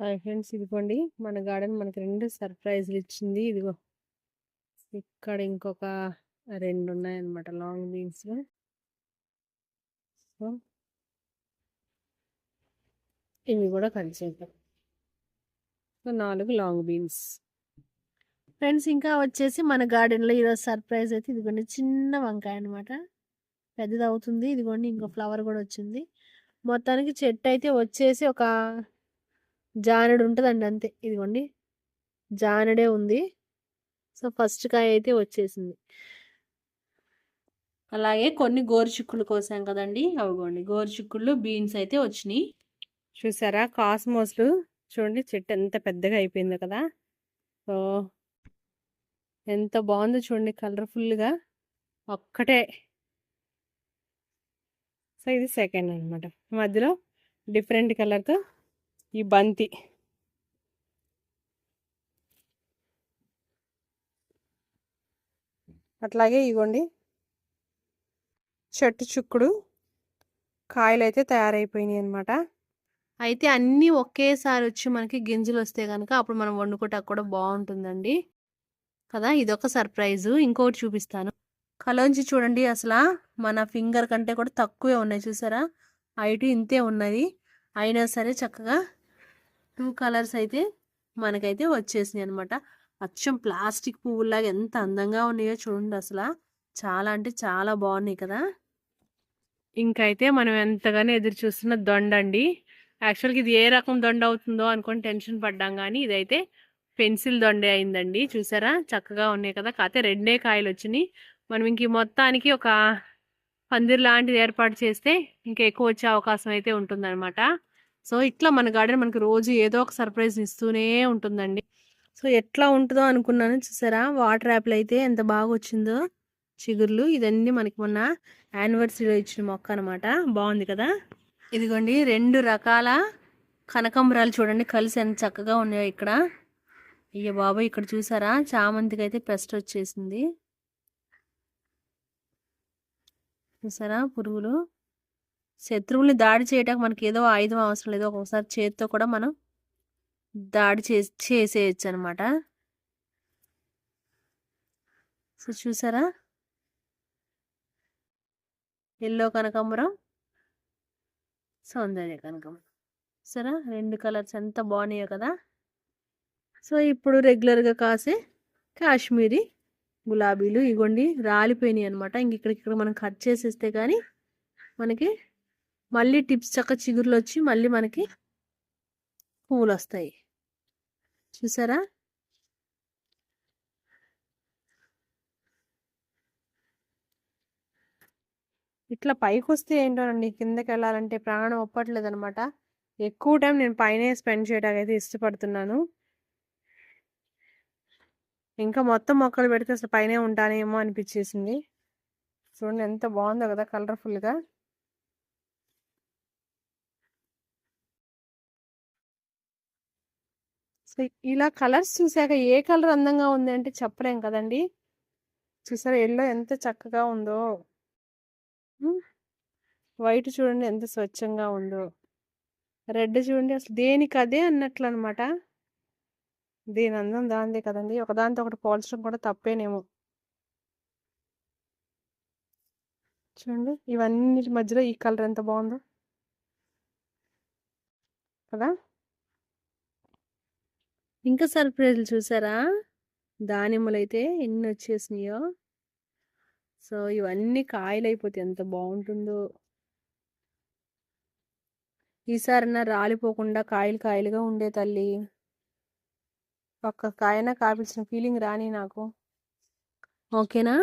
Hi friends ఇదిగోండి. మన garden మనకి రెండు సర్ప్రైజ్లు ఇచ్చింది. ఇదిగో ఇక్కడ ఇంకొక రెండు ఉన్నాయన్నమాట లాంగ్ బీన్స్. సో ఇవి కూడా కలిసేద్దాం సో నాలుగు లాంగ్ బీన్స్. ఫ్రెండ్స్ ఇంకా వచ్చేసి మన గార్డెన్లో ఈరోజు సర్ప్రైజ్ అయితే ఇదిగోండి చిన్న వంకాయ అనమాట పెద్దది అవుతుంది ఇదిగోండి ఇంకో ఫ్లవర్ కూడా వచ్చింది. మొత్తానికి చెట్టు అయితే వచ్చేసి ఒక జానెడు ఉంటుందండి అంతే. ఇదిగోండి. జానెడే ఉంది. సో ఫస్ట్ కాయ అయితే వచ్చేసింది. అలాగే కొన్ని గోరుచిక్కులు కోసాం కదండి. అవిగోండి గోరుచిక్కుళ్ళు బీన్స్ అయితే వచ్చినాయి. చూసారా? కాస్మోస్లు చూడండి చెట్టు ఎంత పెద్దగా అయిపోయిందో కదా. సో ఎంత బాగుందో చూడండి కలర్ఫుల్గా. ఒక్కటే. సో ఇది సెకండ్ అనమాట మధ్యలో డిఫరెంట్ కలర్తో ఈ బంతి. అట్లాగే ఇగోండి. చెట్టు చుక్కుడు కాయలు అయితే తయారైపోయినాయి అనమాట అయితే అన్నీ ఒకేసారి వచ్చి మనకి గింజలు వస్తే కనుక అప్పుడు మనం వండుకోవటానికి కూడా బాగుంటుందండి కదా ఇదొక సర్ప్రైజు. ఇంకోటి చూపిస్తాను. కలోంచి చూడండి అసలు మన ఫింగర్ కంటే కూడా తక్కువే ఉన్నాయి చూసారా? హైట్ ఇంతే ఉన్నది. అయినా సరే చక్కగా టూ కలర్స్ అయితే మనకైతే వచ్చేసినాయి అనమాట అచ్చం ప్లాస్టిక్ పువ్వులాగా ఎంత అందంగా ఉన్నాయో చూడండి అసలు. చాలా అంటే చాలా బాగున్నాయి కదా. ఇంకైతే మనం ఎంతగానో ఎదురు చూస్తున్న దొండ అండి. యాక్చువల్గా ఇది ఏ రకం దొండ అవుతుందో అనుకొని టెన్షన్ పడ్డాం కానీ ఇదైతే పెన్సిల్ దొండే అయిందండి. చూసారా? చక్కగా ఉన్నాయి కదా. కాకపోతే రెండే కాయలు వచ్చినాయి. మనం ఇంక మొత్తానికి ఒక పందిర్ లాంటిది ఏర్పాటు చేస్తే ఇంకా ఎక్కువ వచ్చే అవకాశం అయితే ఉంటుందన్నమాట. సో ఇట్లా మన గార్డెన్ మనకి రోజు ఏదో ఒక సర్ప్రైజ్ ఇస్తూనే ఉంటుందండి. సో ఎట్లా ఉంటుందో అనుకున్నాను చూసారా? వాటర్ యాపిల్ అయితే ఎంత బాగా వచ్చిందో చిగుర్లు ఇదన్నీ మనకి మొన్న యానివర్సరీలో ఇచ్చిన మొక్క అనమాట బాగుంది కదా? ఇదిగోండి రెండు రకాల కనకంబరాలు చూడండి. కలిసి ఎంత చక్కగా ఉన్నాయో ఇక్కడ. అయ్య బాబాయ్ ఇక్కడ చూసారా? చామంతికి అయితే పెస్ట్ వచ్చేసింది. చూసారా? పురుగులు. శత్రువుల్ని దాడి చేయడానికి మనకి ఏదో ఆయుధం అవసరం లేదు. ఒక్కొక్కసారి చేతితో కూడా మనం దాడి చే చేసేయచ్చు అనమాట సో చూసారా? ఎల్లో కనకాంబరం సౌందర్య కనకాంబరం. సరే రెండు కలర్స్ ఎంత బాగున్నాయో కదా? సో ఇప్పుడు రెగ్యులర్గా కాసే కాశ్మీరీ గులాబీలు ఇగోండి రాలిపోయినాయి అనమాట ఇంక ఇక్కడికి మనం కట్ చేసేస్తే కానీ మనకి మళ్ళీ టిప్స్ చక్క చిగురులు వచ్చి మళ్ళీ మనకి పువ్వులు వస్తాయి చూసారా? ఇట్లా పైకి వస్తే ఏంటోనండి కిందకి వెళ్ళాలంటే ప్రాణం ఒప్పట్లేదు అనమాట ఎక్కువ టైం నేను పైనే స్పెండ్ చేయడానికి అయితే ఇష్టపడుతున్నాను. ఇంకా మొత్తం మొక్కలు పెడితే అసలు పైనే ఉంటానేమో అనిపించేసింది. చూడండి ఎంత బాగుందో కదా కలర్ఫుల్గా. సో ఇలా కలర్స్ చూసాక ఏ కలర్ అందంగా ఉంది అంటే చెప్పలేం కదండి. చూసారా ఎల్లో ఎంత చక్కగా ఉందో. వైట్ చూడండి ఎంత స్వచ్ఛంగా ఉందో. రెడ్ చూడండి అసలు దేనికి అదే అన్నట్లు అనమాట దీని అందం దాందే కదండి. ఒకదానితో ఒకటి పోల్చడం కూడా తప్పేనేమో. చూడండి ఇవన్నీ మధ్యలో ఈ కలర్ ఎంత బాగుందో. కదా? ఇంకా సర్ప్రైజ్లు చూసారా? దానిమ్మలు అయితే ఎన్ని వచ్చేసినాయో సో ఇవన్నీ కాయలు అయిపోతే ఎంత బాగుంటుందో ఈసారన్నా రాలిపోకుండా కాయలు కాయలుగా ఉండే తల్లి. ఒక్క కాయన కాపించిన ఫీలింగ్ రాని నాకు. ఓకేనా?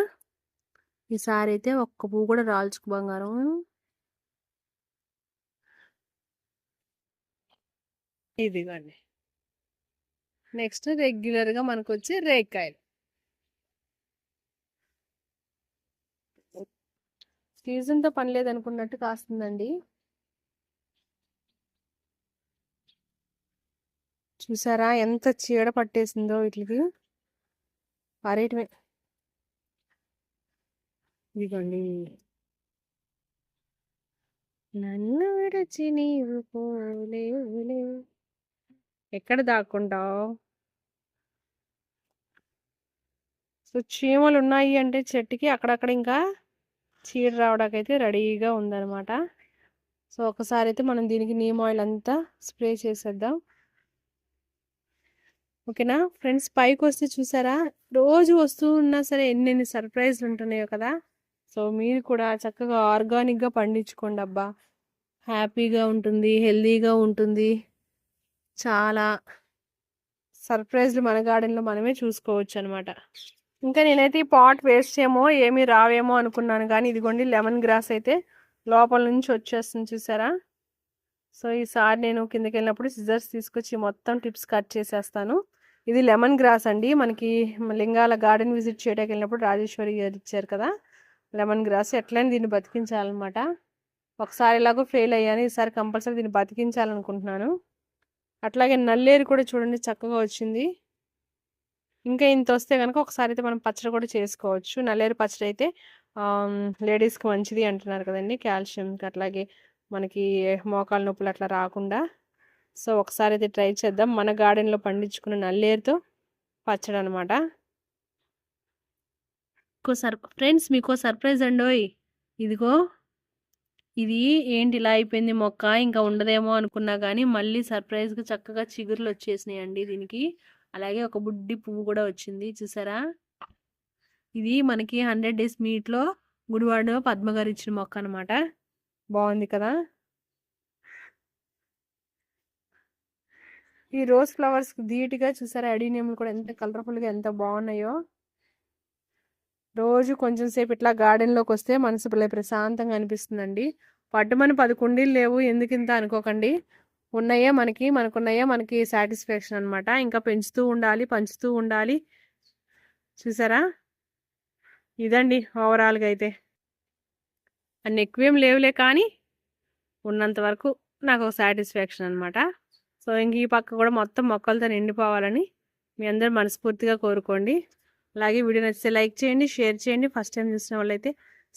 ఈసారి అయితే ఒక్క పువ్వు కూడా రాల్చుకు బంగారం. ఇదిగోండి. నెక్స్ట్ రెగ్యులర్గా మనకు వచ్చి రేక్కాయలు సీజన్తో పని లేదనుకున్నట్టు కాస్తుందండి. చూసారా ఎంత చీడ పట్టేసిందో వీటికి. పారేయటమే. ఇదిగోండి. నన్ను విడచి నీవు పోలేవులే. ఎక్కడ దాక్కుంటావు? సో చీమలు ఉన్నాయి అంటే చెట్టుకి అక్కడక్కడ ఇంకా చీడ రావడానికి అయితే రెడీగా ఉందన్నమాట. సో ఒకసారి అయితే మనం దీనికి నీమ్ ఆయిల్ అంతా స్ప్రే చేసేద్దాం. ఓకేనా? ఫ్రెండ్స్ పైకి వస్తే చూసారా? రోజు వస్తూ ఉన్నా సరే ఎన్నెన్ని సర్ప్రైజ్లు ఉంటున్నాయో కదా? సో మీరు కూడా చక్కగా ఆర్గానిక్గా పండించుకోండి అబ్బా. హ్యాపీగా ఉంటుంది హెల్దీగా ఉంటుంది. చాలా సర్ప్రైజ్లు మన గార్డెన్లో మనమే చూసుకోవచ్చు అనమాట ఇంకా నేనైతే ఈ పాట్ వేస్ట్ ఏమో ఏమీ రావేమో అనుకున్నాను కానీ ఇదిగోండి లెమన్ గ్రాస్ అయితే లోపల నుంచి వచ్చేస్తుంది చూసారా? సో ఈసారి నేను కిందకి వెళ్ళినప్పుడు సిజర్స్ తీసుకొచ్చి మొత్తం టిప్స్ కట్ చేసేస్తాను. ఇది లెమన్ గ్రాస్ అండి. మనకి లింగాల గార్డెన్ విజిట్ చేయడానికి వెళ్ళినప్పుడు రాజేశ్వరి గారు ఇచ్చారు కదా లెమన్ గ్రాస్ ఎట్లయినా దీన్ని బతికించాలన్నమాట. ఒకసారి ఎలాగో ఫెయిల్ అయ్యాను ఈసారి కంపల్సరీ దీన్ని బతికించాలనుకుంటున్నాను. అట్లాగే నల్లేరు కూడా చూడండి చక్కగా వచ్చింది. ఇంకా ఇంత వస్తే కనుక ఒకసారి అయితే మనం పచ్చడి కూడా చేసుకోవచ్చు. నల్లేరు పచ్చడి అయితే లేడీస్కి మంచిది అంటున్నారు కదండి కాల్షియంకి. అట్లాగే మనకి మోకాలు నొప్పులు అట్లా రాకుండా. సో ఒకసారి అయితే ట్రై చేద్దాం. మన గార్డెన్లో పండించుకున్న నల్లేరుతో పచ్చడి అనమాట ఇంకో సర్ ఫ్రెండ్స్ మీకు సర్ప్రైజ్ అండోయ్. ఇదిగో. ఇది ఏంటి ఇలా అయిపోయింది మొక్క ఇంకా ఉండదేమో అనుకున్నా కానీ మళ్ళీ సర్ప్రైజ్గా చక్కగా చిగురులు వచ్చేసినాయి అండి దీనికి. అలాగే ఒక బుడ్డి పువ్వు కూడా వచ్చింది చూసారా? ఇది మనకి హండ్రెడ్ డేస్ మీట్లో గుడివాడ పద్మగారు ఇచ్చిన మొక్క అనమాట బాగుంది కదా? ఈ రోజ్ ఫ్లవర్స్ ధీటుగా చూసారా అడీనియంలు కూడా ఎంత కలర్ఫుల్గా ఎంత బాగున్నాయో. రోజు కొంచెం సేపు ఇట్లా గార్డెన్లోకి వస్తే మనసు ప్రశాంతంగా అనిపిస్తుందండి. పట్టుమని పది కుండీలు లేవు ఎందుకు ఇంత అనుకోకండి. ఉన్నాయే మనకి మనకున్నాయే మనకి సాటిస్ఫాక్షన్ అనమాట ఇంకా పెంచుతూ ఉండాలి పంచుతూ ఉండాలి. చూసారా? ఇదండి ఓవరాల్గా అయితే. అన్ని ఎక్కువేం లేవులే కానీ ఉన్నంత వరకు నాకు ఒక సాటిస్ఫాక్షన్ అనమాట సో ఇంక ఈ పక్క కూడా మొత్తం మొక్కలతో నిండిపోవాలని మీ అందరూ మనస్ఫూర్తిగా కోరుకోండి. అలాగే వీడియో నచ్చితే లైక్ చేయండి షేర్ చేయండి. ఫస్ట్ టైం చూసిన వాళ్ళైతే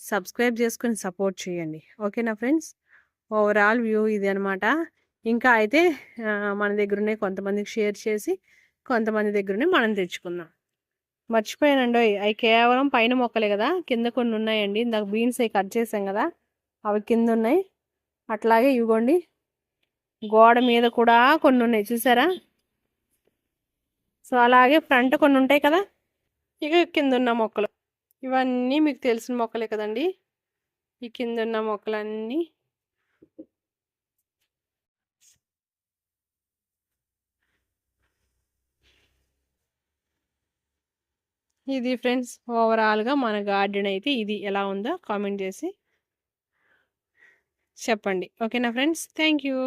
సబ్స్క్రైబ్ చేసుకొని సపోర్ట్ చేయండి. ఓకేనా ఫ్రెండ్స్? ఓవరాల్ వ్యూ ఇది అనమాట ఇంకా అయితే మన దగ్గరనే కొంతమందికి షేర్ చేసి కొంతమంది దగ్గరనే మనం తెచ్చుకుందాం. మర్చిపోయానండి. అవి కేవలం పైన మొక్కలే కదా. కింద కొన్ని ఉన్నాయండి. ఇందాక బీన్స్ అవి కట్ చేసాం కదా. అవి కింద ఉన్నాయి. అట్లాగే ఇవ్వండి. గోడ మీద కూడా కొన్ని ఉన్నాయి. చూసారా? సో అలాగే ఫ్రంట్ కొన్ని ఉంటాయి కదా. ఇక కింద ఉన్న మొక్కలు. ఇవన్నీ మీకు తెలిసిన మొక్కలే కదండి. ఈ కింద ఉన్న మొక్కలన్నీ ఇది ఫ్రెండ్స్ ఓవరాల్గా మన గార్డెన్ అయితే ఇది ఎలా ఉందో కామెంట్ చేసి చెప్పండి. ఓకేనా ఫ్రెండ్స్? Thank you